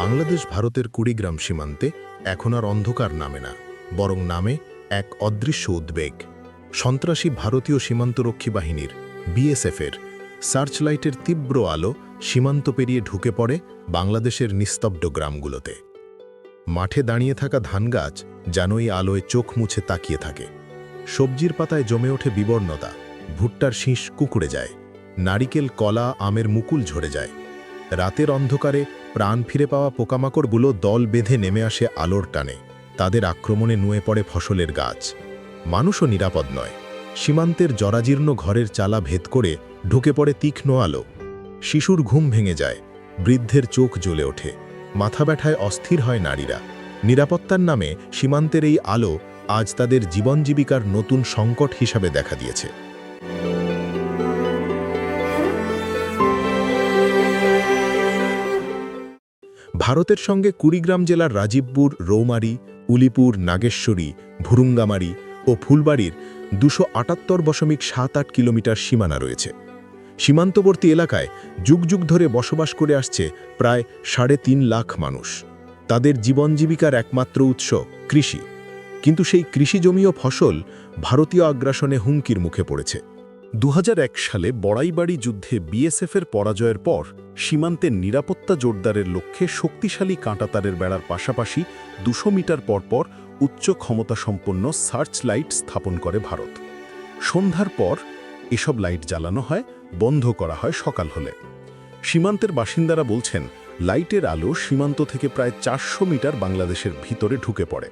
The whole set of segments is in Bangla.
বাংলাদেশ ভারতের কুড়িগ্রাম সীমান্তে এখন আর অন্ধকার নামে না, বরং নামে এক অদৃশ্য উদ্বেগ। সন্ত্রাসী ভারতীয় সীমান্তরক্ষী বাহিনীর, বিএসএফের, সার্চলাইটের তীব্র আলো সীমান্ত পেরিয়ে ঢুকে পড়ে বাংলাদেশের নিস্তব্ধ গ্রামগুলোতে। মাঠে দাঁড়িয়ে থাকা ধানগাছ যেন এই আলোয় চোখ মুছে তাকিয়ে থাকে। সবজির পাতায় জমে ওঠে বিবর্ণতা। ভুট্টার শীষ কুকুড়ে যায়। নারিকেল, কলা, আমের মুকুল ঝরে যায়। রাতের অন্ধকারে প্রাণ ফিরে পাওয়া পোকামাকড়গুলো দল বেঁধে নেমে আসে আলোর টানে। তাদের আক্রমণে নুয়ে পড়ে ফসলের গাছ। মানুষও নিরাপদ নয়। সীমান্তের জরাজীর্ণ ঘরের চালা ভেদ করে ঢুকে পড়ে তীক্ষ্ণ আলো। শিশুর ঘুম ভেঙে যায়। বৃদ্ধের চোখ জ্বলে ওঠে। মাথা ব্যথায় অস্থির হয় নারীরা। নিরাপত্তার নামে সীমান্তের এই আলো আজ তাদের জীবন জীবিকার নতুন সংকট হিসাবে দেখা দিয়েছে। ভারতের সঙ্গে কুড়িগ্রাম জেলার রাজীবপুর, রৌমারি, উলিপুর, নাগেশ্বরী, ভুরুঙ্গামারি ও ফুলবাড়ির দুশো আটাত্তর দশমিক সাত আট কিলোমিটার সীমানা রয়েছে। সীমান্তবর্তী এলাকায় যুগ যুগ ধরে বসবাস করে আসছে প্রায় সাড়ে তিন লাখ মানুষ। তাদের জীবন জীবিকার একমাত্র উৎস কৃষি। কিন্তু সেই কৃষি জমি ও ফসল ভারতীয় আগ্রাসনে হুমকির মুখে পড়েছে। দু হাজার এক সালে বড়াইবাড়ি যুদ্ধে বিএসএফের পরাজয়ের পর সীমান্তের নিরাপত্তা জোরদারের লক্ষ্যে শক্তিশালী কাঁটাতারের বেড়ার পাশাপাশি দুশো মিটার পরপর উচ্চ ক্ষমতাসম্পন্ন সার্চ লাইট স্থাপন করে ভারত। সন্ধ্যার পর এসব লাইট জ্বালানো হয়, বন্ধ করা হয় সকাল হলে। সীমান্তের বাসিন্দারা বলছেন, লাইটের আলো সীমান্ত থেকে প্রায় চারশো মিটার বাংলাদেশের ভিতরে ঢুকে পড়ে।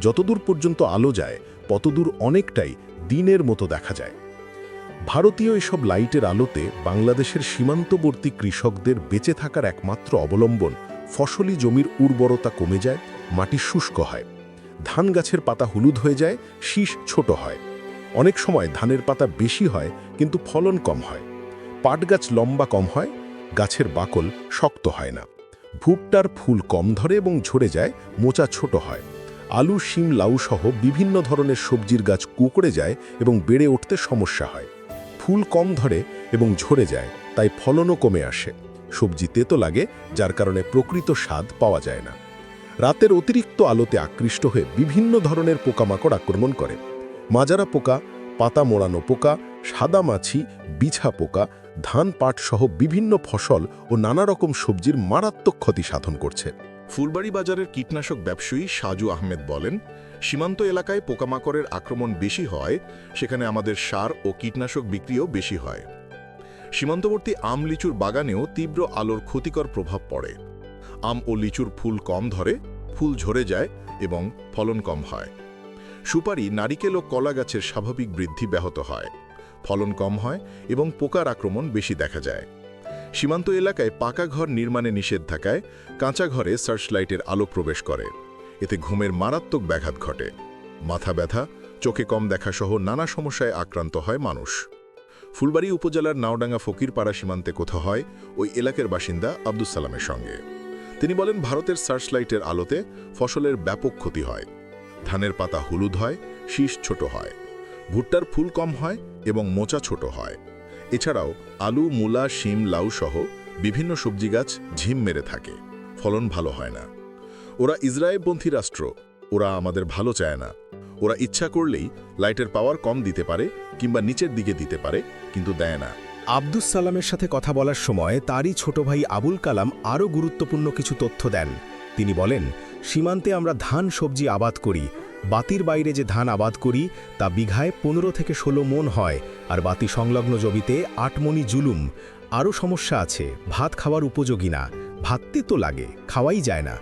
যতদূর পর্যন্ত আলো যায়, ততদূর অনেকটাই দিনের মতো দেখা যায়। ভারতীয় এসব লাইটের আলোতে বাংলাদেশের সীমান্তবর্তী কৃষকদের বেঁচে থাকার একমাত্র অবলম্বন ফসলি জমির উর্বরতা কমে যায়, মাটি শুষ্ক হয়। ধান গাছের পাতা হলুদ হয়ে যায়, শীষ ছোট হয়। অনেক সময় ধানের পাতা বেশি হয়, কিন্তু ফলন কম হয়। পাট গাছ লম্বা কম হয়, গাছের বাকল শক্ত হয় না। ভুট্টার ফুল কম ধরে এবং ঝরে যায়, মোচা ছোট হয়। আলু, শিম, লাউ সহ বিভিন্ন ধরনের সবজির গাছ কুকড়ে যায় এবং বেড়ে উঠতে সমস্যা হয়। ফুল কম ধরে এবং ঝরে যায়, তাই ফলনও কমে আসে। সবজি তেতো লাগে, যার কারণে প্রকৃত স্বাদ পাওয়া যায় না। রাতের অতিরিক্ত আলোতে আকৃষ্ট হয়ে বিভিন্ন ধরনের পোকামাকড় আক্রমণ করে। মাজারা পোকা, পাতা মোড়ানো পোকা, সাদা মাছি, বিছা পোকা, ধান পাট সহ বিভিন্ন ফসল ও নানা রকম সবজির মারাত্মক ক্ষতি সাধন করছে। ফুলবাড়ি বাজারের কীটনাশক ব্যবসায়ী সাজু আহমেদ বলেন, সীমান্ত এলাকায় পোকামাকড়ের আক্রমণ বেশি হয়, সেখানে আমাদের সার ও কীটনাশক বিক্রিও বেশি হয়। সীমান্তবর্তী আম লিচুর বাগানেও তীব্র আলোর ক্ষতিকর প্রভাব পড়ে। আম ও লিচুর ফুল কম ধরে, ফুল ঝরে যায় এবং ফলন কম হয়। সুপারি, নারিকেল ও কলা গাছের স্বাভাবিক বৃদ্ধি ব্যাহত হয়। ফলন কম হয় এবং পোকার আক্রমণ বেশি দেখা যায়। সীমান্ত এলাকায় পাকা ঘর নির্মাণে নিষেধ থাকায় কাঁচা ঘরে সার্চলাইটের আলো প্রবেশ করে। এতে ঘুমের মারাত্মক ব্যাঘাত ঘটে। মাথা ব্যথা, চোখে কম দেখাসহ নানা সমস্যায় আক্রান্ত হয় মানুষ। ফুলবাড়ি উপজেলার নাওডাঙ্গা ফকিরপাড়া সীমান্তে কোথা হয়, ওই এলাকার বাসিন্দা আব্দুস সালামের সঙ্গে। তিনি বলেন, ভারতের সার্চলাইটের আলোতে ফসলের ব্যাপক ক্ষতি হয়। ধানের পাতা হলুদ হয়, শীষ ছোট হয়। ভুট্টার ফুল কম হয় এবং মোচা ছোট হয়। এছাড়াও আলু, মূলা, শিম, লাউ সহ বিভিন্ন সবজি গাছ ঝিম মেরে থাকে। ফলন ভালো হয় না। ওরা ইসরায়েলপন্থী রাষ্ট্র। ওরা আমাদের ভালো চায় না। ওরা ইচ্ছা করলেই লাইটের পাওয়ার কম দিতে পারে কিংবা নিচের দিকে দিতে পারে, কিন্তু দেয় না। আব্দুস সালামের সাথে কথা বলার সময় তারই ছোট ভাই আবুল কালাম আরও গুরুত্বপূর্ণ কিছু তথ্য দেন। তিনি বলেন, সীমান্তে আমরা ধান, সবজি আবাদ করি বাতির বাইরে যে ধান আবাদ করি, তা বিঘায় পনেরো থেকে ষোলো মন হয়, আর বাতি সংলগ্ন জমিতে আট মনি জুলুম। আরও সমস্যা আছে, ভাত খাওয়ার উপযোগী না, ভাততে তো লাগে, খাওয়াই যায় না।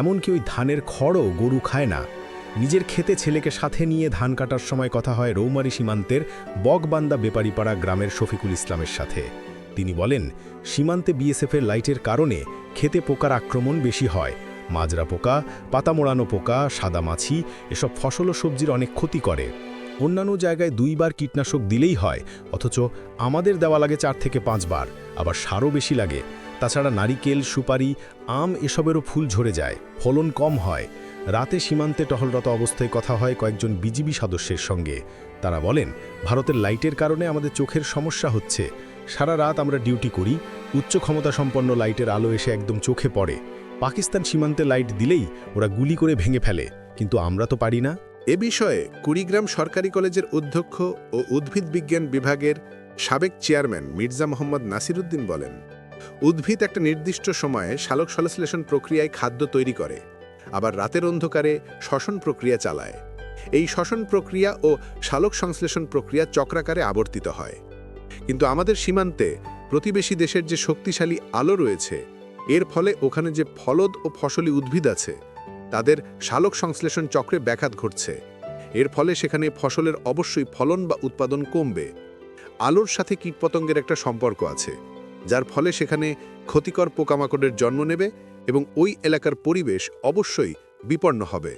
এমনকি ওই ধানের খড়ও গরু খায় না। নিজের খেতে ছেলেকে সাথে নিয়ে ধান কাটার সময় কথা হয় রৌমারি সীমান্তের বগবান্দা বেপারিপাড়া গ্রামের শফিকুল ইসলামের সাথে। তিনি বলেন, সীমান্তে বিএসএফের লাইটের কারণে খেতে পোকার আক্রমণ বেশি হয় মাজরা পোকা পাতা মোড়ানো পোকা, সাদা মাছি, এসব ফসল ও সবজির অনেক ক্ষতি করে। অন্যান্য জায়গায় দুইবার কীটনাশক দিলেই হয়, অথচ আমাদের দেওয়া লাগে চার থেকে পাঁচবার আবার সারও বেশি লাগে। তাছাড়া নারিকেল, সুপারি, আম এসবেরও ফুল ঝরে যায়, ফলন কম হয়। রাতে সীমান্তে টহলরত অবস্থায় কথা হয় কয়েকজন বিজিবি সদস্যের সঙ্গে। তারা বলেন, ভারতের লাইটের কারণে আমাদের চোখের সমস্যা হচ্ছে। সারা রাত আমরা ডিউটি করি, উচ্চ ক্ষমতা সম্পন্ন লাইটের আলো এসে একদম চোখে পড়ে। পাকিস্তান সীমান্তে লাইট দিলেই ওরা গুলি করে ভেঙে ফেলে। কিন্তু আমরা তো পারি না। এ বিষয়ে কুড়িগ্রাম সরকারি কলেজের অধ্যক্ষ ও উদ্ভিদ বিজ্ঞান বিভাগের সাবেক চেয়ারম্যান মির্জা মোহাম্মদ নাসিরুদ্দিন বলেন, উদ্ভিদ একটা নির্দিষ্ট সময়ে সালোক সংশ্লেষণ প্রক্রিয়ায় খাদ্য তৈরি করে, আবার রাতের অন্ধকারে শ্বসন প্রক্রিয়া চালায়। এই শ্বসন প্রক্রিয়া ও সালোক সংশ্লেষণ প্রক্রিয়া চক্রাকারে আবর্তিত হয়। কিন্তু আমাদের সীমান্তে প্রতিবেশী দেশের যে শক্তিশালী আলো রয়েছে এর ফলে ওখানে যে ফলদ ও ফসলি উদ্ভিদ আছে, তাদের সালোক সংশ্লেষণ চক্রে ব্যাঘাত ঘটছে। এর ফলে সেখানে ফসলের অবশ্যই ফলন বা উৎপাদন কমবে। আলোর সাথে কীটপতঙ্গের একটা সম্পর্ক আছে, যার ফলে সেখানে ক্ষতিকর পোকামাকড়ের জন্ম নেবে এবং ওই এলাকার পরিবেশ অবশ্যই বিপন্ন হবে।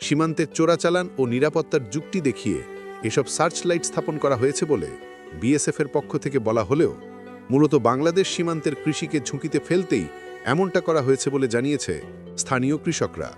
সীমান্তের চোরাচালান ও নিরাপত্তার যুক্তি দেখিয়ে এসব সার্চ লাইট স্থাপন করা হয়েছে বলে বিএসএফের পক্ষ থেকে বলা হলেও মূলত বাংলাদেশ সীমান্তের কৃষিকে ঝুঁকিতে ফেলতেই এমনটা করা হয়েছে বলে জানিয়েছে স্থানীয় কৃষকরা।